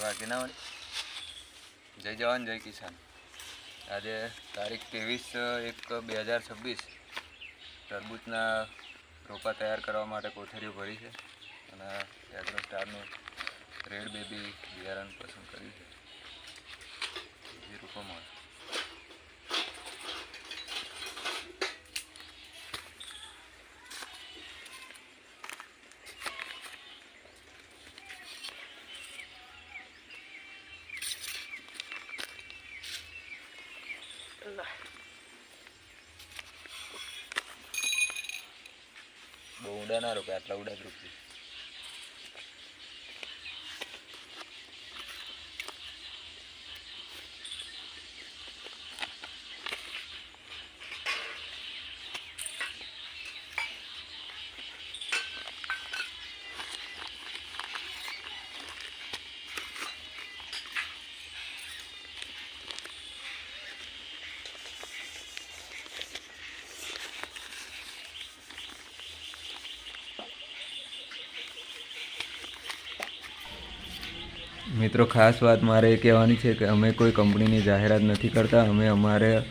બાકી ના જય જવાન, જય કિસાન. આજે તારીખ ત્રેવીસ, એક, બે હજાર છવ્વીસ. તરબૂચના રોપા તૈયાર કરવા માટે કોથળીઓ ભરી છે અને એગ્રો સ્ટારનું રેડ બેબી બિયારણ પસંદ કર્યું છે. એ રોપવામાં બહુ ઊંડા ના રોપે આટલા ઊંડા જ રોપી મિત્રો, ખાસ વાત મારે એ કહેવાની છે કે અમે કોઈ કંપનીની જાહેરાત નથી કરતા. અમે અમારે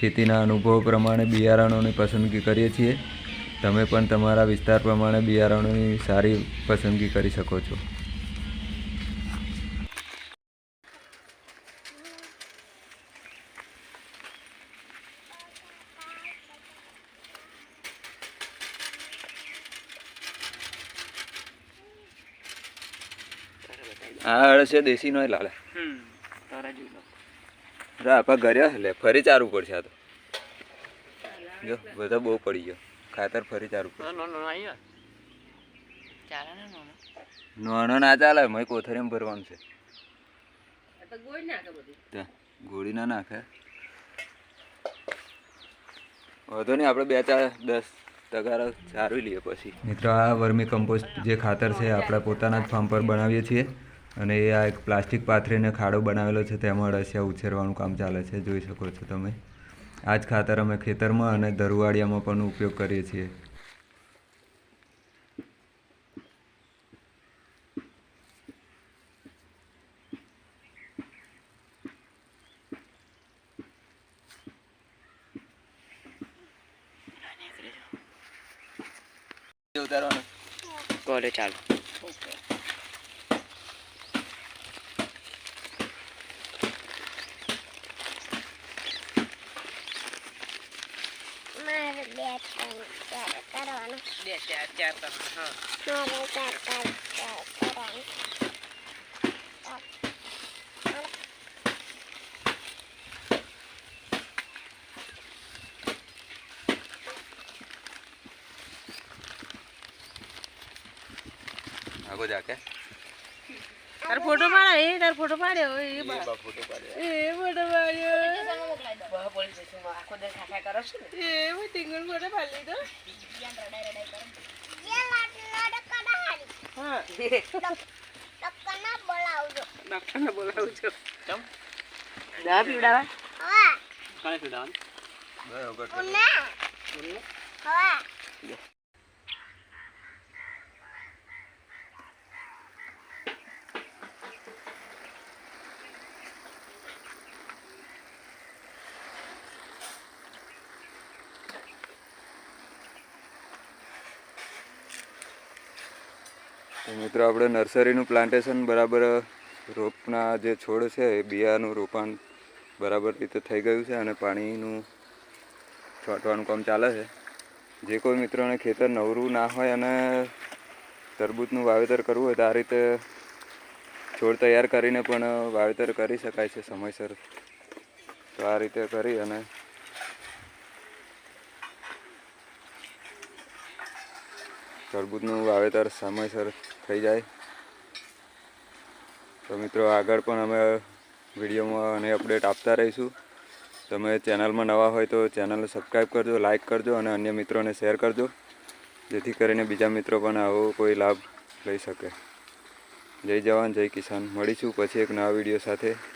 ખેતીના અનુભવ પ્રમાણે બિયારણોની પસંદગી કરીએ છીએ. તમે પણ તમારા વિસ્તાર પ્રમાણે બિયારણોની સારી પસંદગી કરી શકો છો. આ છે દેશી નો લાલે. રા આપા ઘરે લે ફરી ચારવું પડશે આ તો. જો બધા બહુ પડી ગયો. ખાતર ફરી ચારવું પડશે. નાનો? ના ચાલે મય કોથળીમાં ભરવાનું છે. ત્યાં ગોળી ના નાખે. વાંધો નહીં આપણે બે ચાર દસ તગારા સારવી લઈએ પછી. મિત્રો આ વર્મી કમ્પોસ્ટ જે ખાતર છે આપણે પોતાના જ ફાર્મ પર બનાવીએ છીએ. અને એ આ એક પ્લાસ્ટિક પાથરીને ખાડો બનાવેલો છે તેમાં અળસિયા ઉછેરવાનું કામ ચાલે છે જોઈ શકો છો તમે. આ જ ખાતર અમે ખેતરમાં અને દરવાડિયામાં પણ ઉપયોગ કરીએ છીએ. ઉતારવાનું કોલે ચાલો. મારે બે ત્રણ ચાર કરવાનું. બે ચાર ચાર કરવાના હા. મારે ચાર પાંચ ચાર કરવાનું. આગો જાકે તાર ફોટો પાડ્યો એ તાર ફોટો પાડ્યો એ ફોટો પાડ્યો એ ફોટો પાડ્યો. સ્ટેશનમાં આખો દર ખાખા કરો છો ને? એ હું ટીંગણ ફોટો પાડી લીધો. જે લાડ કડા કડાહાડી હા. ડક્કના બોલાવજો ડોક્ટરને બોલાવજો. કેમ? દવા પીવડાવા? હા કોને પીવડાવવાનું? બરાબર. ઉના. હા. મિત્રો, આપણે નર્સરીનું પ્લાન્ટેશન બરાબર, રોપના જે છોડ છે, એ બિયાનું રોપાણ બરાબર રીતે થઈ ગયું છે અને પાણીનું છાંટવાનું કામ ચાલે છે. જે કોઈ મિત્રોને ખેતર નવરું ના હોય અને તરબૂચનું વાવેતર કરવું હોય તો આ રીતે છોડ તૈયાર કરીને પણ વાવેતર કરી શકાય છે સમયસર. તો આ રીતે કરી અને તરબૂચનું વાવેતર સમયસર થઈ જાય. તો મિત્રો આગળ પણ અમે વિડીયોમાં અને અપડેટ આપતા રહીશું. તમે ચેનલમાં નવા હોય તો ચેનલને સબસ્ક્રાઈબ કરજો લાઈક કરજો અને અન્ય મિત્રોને શેર કરજો. જેથી કરીને બીજા મિત્રો પણ આવો કોઈ લાભ લઈ શકે. જય જવાન, જય કિસાન. મળીશું પછી એક નવા વીડિયો સાથે.